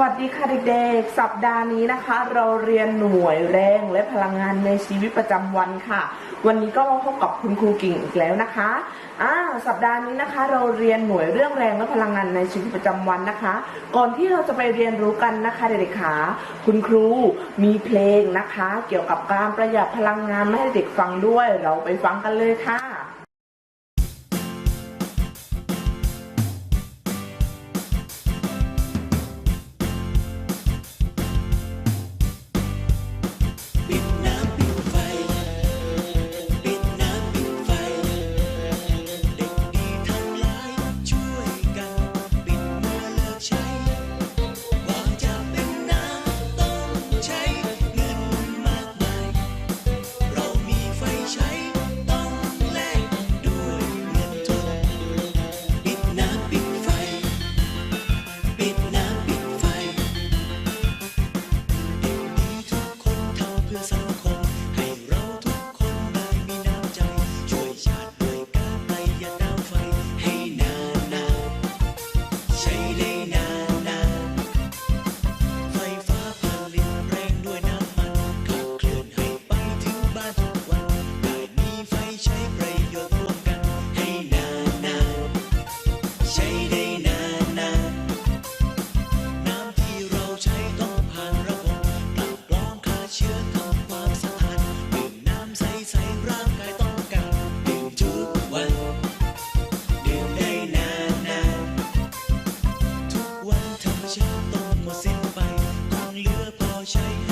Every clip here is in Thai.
วัสดีค่ะเด็กๆ สัปดาห์นี้นะคะ เราเรียนหน่วยแรงและพลังงานในชีวิตประจำวันค่ะ วันนี้ก็มาพบกับคุณครูกิ่งอีกแล้วนะคะอ่าสัปดาห์นี้นะคะ เราเรียนหน่วยเรื่องแรงและพลังงานในชีวิตประจำวันนะคะ ก่อนที่เราจะไปเรียนรู้กันนะคะเด็กๆค่ะคุณครูมีเพลงนะคะ เกี่ยวกับการประหยัดพลังงานมาให้เด็กฟังด้วย เราไปฟังกันเลยค่ะ ชาติต้องหมดสิ้นไปคงเหลือพอใช้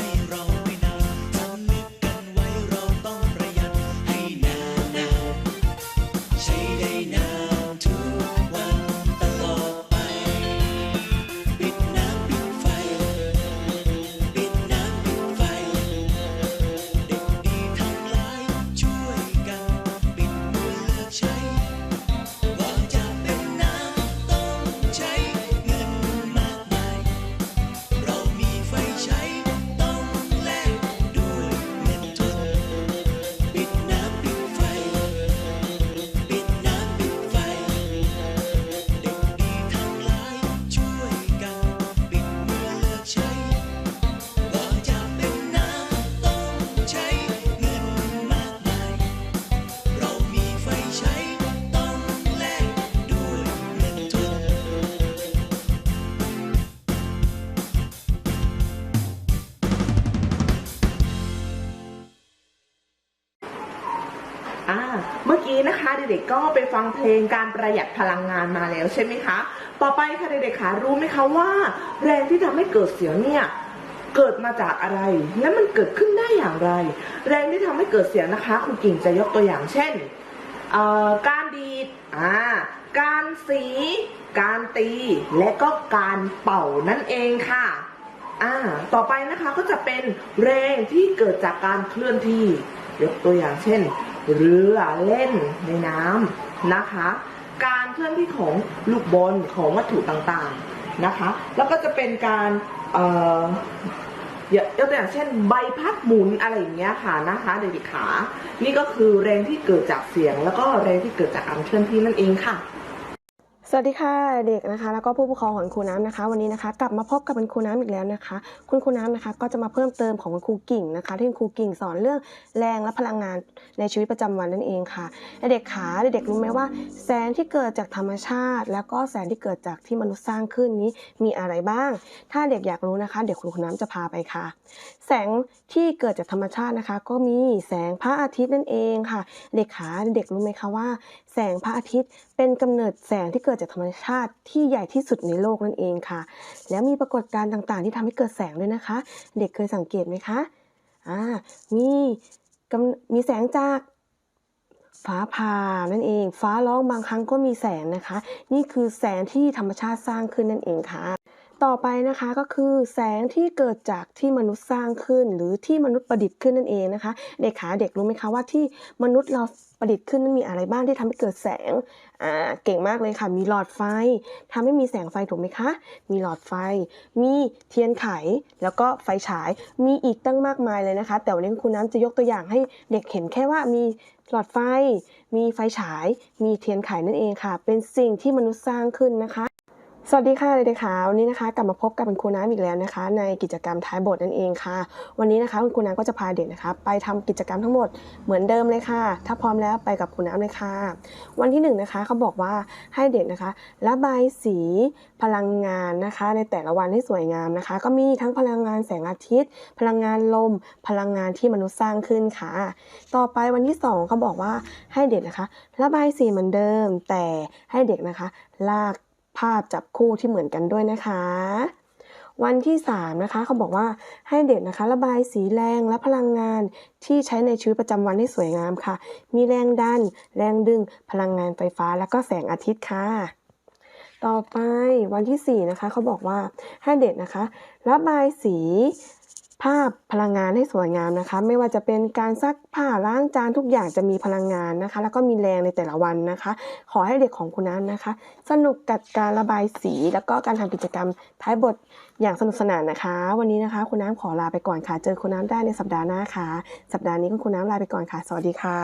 อ่าเมื่อกี้นะคะเด็กๆก็ไปฟังเพลงการประหยัดพลังงานมาแล้วใช่ไหมคะ ต่อไปค่ะเด็กๆคะรู้ไหมคะว่า แรงที่ทำให้เกิดเสียงเนี่ยเกิดมาจากอะไร และมันเกิดขึ้นได้อย่างไร แรงที่ทำให้เกิดเสียงนะคะครูกิ่งจะยกตัวอย่างเช่นการดีดอ่าการสี การตี และก็การเป่านั่นเองค่ะอ่าต่อไปนะคะก็จะเป็นแรงที่เกิดจากการเคลื่อนที่ ยกตัวอย่างเช่น เรือเล่นในน้ำนะคะ การเคลื่อนที่ของลูกบอลของวัตถุต่างๆนะคะ แล้วก็จะเป็นการเอ่อยกยกตัวอย่างเช่นใบพัดหมุนอะไรอย่างเงี้ยค่ะนะคะเด็กๆขา นี่ก็คือแรงที่เกิดจากเสียง แล้วก็แรงที่เกิดจากการเคลื่อนที่นั่นเองค่ะ สวัสดีค่ะเด็กนะคะ แล้วก็ผู้ปกครองของครูน้ำนะคะ วันนี้นะคะ กลับมาพบกับคุณครูน้ำอีกแล้วนะคะ คุณครูน้ำนะคะ ก็จะมาเพิ่มเติมของคุณครูกิ่งนะคะ ที่คุณครูกิ่งสอนเรื่องแรงและพลังงานในชีวิตประจำวันนั่นเองค่ะเด็กขาเด็กรู้ไหมว่าแสงที่เกิดจากธรรมชาติ แล้วก็แสงที่เกิดจากที่มนุษย์สร้างขึ้นนี้มีอะไรบ้าง ถ้าเด็กอยากรู้นะคะ เดี๋ยวครูน้ำจะพาไปค่ะ แสงที่เกิดจากธรรมชาตินะคะ ก็มีแสงพระอาทิตย์นั่นเองค่ะ เด็กขาเด็กรู้ไหมคะว่า แสงพระอาทิตย์เป็นกำเนิดแสงที่เกิดจากธรรมชาติที่ใหญ่ที่สุดในโลกนั่นเองค่ะ แล้วมีปรากฏการณ์ต่างๆ ที่ทำให้เกิดแสงด้วยนะคะ เด็กเคยสังเกตไหมคะอ่ามีกำมีแสงจากฟ้าผ่านั่นเอง ฟ้าร้องบางครั้งก็มีแสงนะคะ นี่คือแสงที่ธรรมชาติสร้างขึ้นนั่นเองค่ะ ต่อไปนะคะก็คือแสงที่เกิดจากที่มนุษย์สร้างขึ้น หรือที่มนุษย์ประดิษฐ์ขึ้นนั่นเองนะคะ เด็กขาเด็กรู้ไหมคะว่าที่มนุษย์เราประดิษฐ์ขึ้นนั้นมีอะไรบ้างที่ทำให้เกิดแสงอ่าเก่งมากเลยค่ะ มีหลอดไฟทำให้มีแสงไฟถูกไหมคะ มีหลอดไฟ มีเทียนไขแล้วก็ไฟฉายมีอีกตั้งมากมายเลยนะคะ แต่วันนี้คุณน้ำจะยกตัวอย่างให้เด็กเห็นแค่ว่ามีหลอดไฟ มีไฟฉาย มีเทียนไขนั่นเองค่ะ เป็นสิ่งที่มนุษย์สร้างขึ้นนะคะ สวัสดีค่ะเด็กๆค่ะวันนี้นะคะกลับมาพบกับคุณครูน้ำอีกแล้วนะคะ ในกิจกรรมท้ายบทนั่นเองค่ะ วันนี้นะคะคุณครูน้ำก็จะพาเด็กนะคะ ไปทำกิจกรรมทั้งหมดเหมือนเดิมเลยค่ะ ถ้าพร้อมแล้วไปกับครูน้ำเลยค่ะ วันที่หนึ่งนะคะเขาบอกว่าให้เด็กนะคะระบายสีพลังงานนะคะ ในแต่ละวันให้สวยงามนะคะ ก็มีทั้งพลังงานแสงอาทิตย์ พลังงานลม พลังงานที่มนุษย์สร้างขึ้นค่ะ ต่อไปวันที่สองเขาบอกว่าให้เด็กนะคะ ระบายสีเหมือนเดิม แต่ให้เด็กนะคะ ลาก ภาพจับคู่ที่เหมือนกันด้วยนะคะ วันที่3นะคะเขาบอกว่าให้เด็กนะคะ ระบายสีแรงและพลังงานที่ใช้ในชีวิตประจำวันให้สวยงามค่ะ มีแรงดัน แรงดึง พลังงานไฟฟ้า แล้วก็แสงอาทิตย์ค่ะต่อไปวันที่4นะคะเขาบอกว่าให้เด็กนะคะ ระบายสี ภาพพลังงานให้สวยงามนะคะ ไม่ว่าจะเป็นการซักผ้าล้างจานทุกอย่างจะมีพลังงานนะคะ แล้วก็มีแรงในแต่ละวันนะคะ ขอให้เด็กของคุณน้ำนะคะ สนุกกับการระบายสี แล้วก็การทำกิจกรรมท้ายบทอย่างสนุกสนานนะคะ วันนี้นะคะ คุณน้ำขอลาไปก่อนค่ะ เจอคุณน้ำได้ในสัปดาห์หน้าค่ะ สัปดาห์นี้คุณคุณน้ำลาไปก่อนค่ะ สวัสดีค่ะ